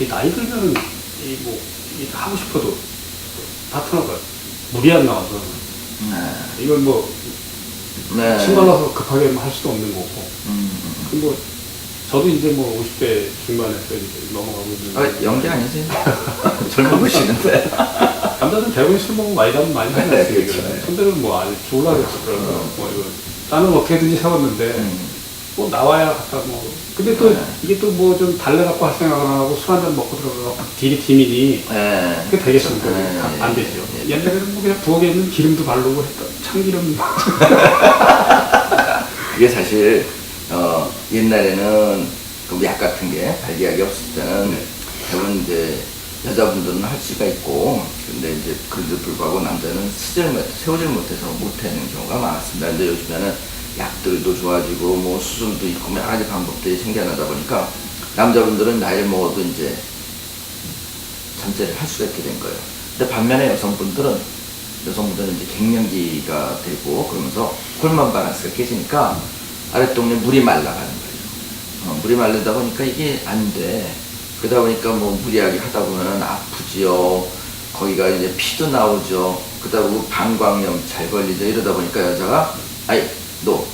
이 나이 들면은 이 뭐 하고 싶어도 파트너가 물이 안 나와서 네. 이건 뭐 네. 신발라서 급하게 할 수도 없는 거고. 음, 음. 그뭐 저도 이제 뭐 50대 중반에서 이제 넘어가고 있는. 아, 연기 아니지? 젊어 보시는데. 남자들은 대부분 술 먹으면 많이 가면 많이 하지 네, 않습니까? 그렇죠. 네. 손들은 뭐 아주 졸라겠어. 그러면 뭐 이거 나는 어떻게든지 세웠는데 음. 뭐 나와야 갔다 뭐. 근데 또 네. 이게 또 뭐 좀 달래 갖고 할 생각을 안 하고 술 한 잔 먹고 들어가고 딜이 팀이니 네. 그게 되겠습니까? 네, 안- 네, 안 네, 되죠. 네, 네. 옛날에는 뭐 그냥 부엌에 있는 기름도 바르고 했다. 참기름. 이게 사실 어, 옛날에는 그약 같은 게 발기약이 없을 때는 네. 대부분 이제 여자분들은 할 수가 있고 근데 이제 그런데도 불구하고 남자는 쓰질 못 세우질 못해서 못하는 경우가 많았습니다. 근데 요즘에는 약들도 좋아지고 뭐 수술도 있고 여러 가지 방법들이 생겨나다 보니까 남자분들은 나이를 먹어도 이제 잠재를 할 수가 있게 된 거예요. 근데 반면에 여성분들은 여성분들은 이제 갱년기가 되고 그러면서 호르몬 밸런스가 깨지니까 아랫동네 물이 말라가는 거예요. 어, 물이 마르다 보니까 이게 안 돼. 그러다 보니까 뭐 무리하게 하다 보면 아프지요. 거기가 이제 피도 나오죠. 그러다 보고 방광염 잘 걸리죠. 이러다 보니까 여자가 아이 너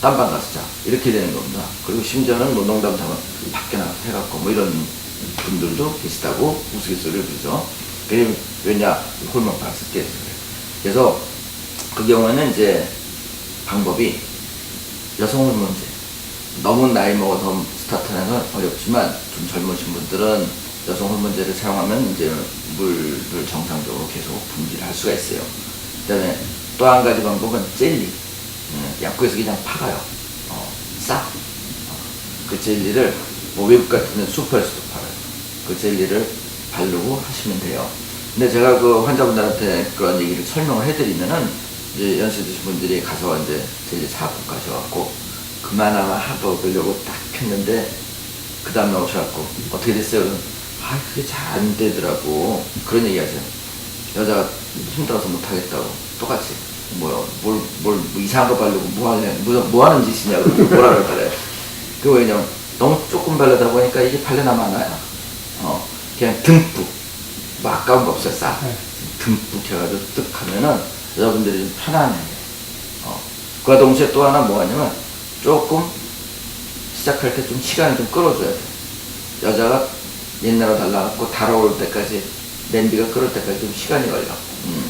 딴방 가서 자 이렇게 되는 겁니다. 그리고 심지어는 뭐 농담 삼아 밖에 나가서 해갖고 뭐 이런 분들도 계시다고 우스갯소리를 부르죠. 왜냐 호르몬 밸런스 깨져서 그래요. 그래서 그 경우에는 이제 방법이 여성 호르몬제 너무 나이 먹어서 스타트하는 건 어렵지만 좀 젊으신 분들은 여성 호르몬제를 사용하면 이제 물을 정상적으로 계속 분비를 할 수가 있어요. 그다음에 또 한 가지 방법은 젤리. 음, 약국에서 그냥 팔아요. 어, 싸. 어, 그 젤리를 뭐 외국 같은 데 슈퍼에서도 팔아요. 그 젤리를 바르고 하시면 돼요. 근데 제가 그 환자분들한테 그런 얘기를 설명을 해드리면은 이제 연세 드신 분들이 가서 이제 젤리 사고 가셔갖고 그만하면 하고 그러려고 딱 했는데 그 다음에 오셔갖고 어떻게 됐어요? 아 그게 잘 안 되더라고 그런 얘기 하세요 여자가 힘들어서 못하겠다고 똑같이 뭐야 뭘, 뭘, 뭐 이상한 거 바르고 뭐 하냐 뭐, 뭐 하는 짓이냐고 뭐라 그래 그 왜냐면 너무 조금 바르다 보니까 이게 발레나 많아요 어 그냥 듬뿍 뭐 아까운 거 없어요 싸 네. 듬뿍 해가지고 뜩 하면은 여자분들이 좀 편안해 어. 그와 동시에 또 하나 뭐 하냐면 조금 시작할 때 좀 시간을 좀 끌어줘야 돼. 여자가 옛날로 달라갖고 달아올 때까지 냄비가 끓을 때까지 좀 시간이 걸려. 음,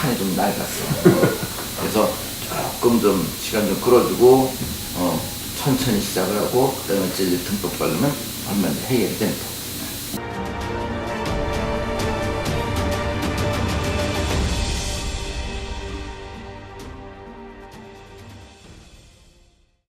판이 좀 낡았어. 그래서 조금 좀 시간 좀 끌어주고 어, 천천히 시작을 하고 그다음에 젤리 듬뿍 바르면 얼마나 해결이 됩니다.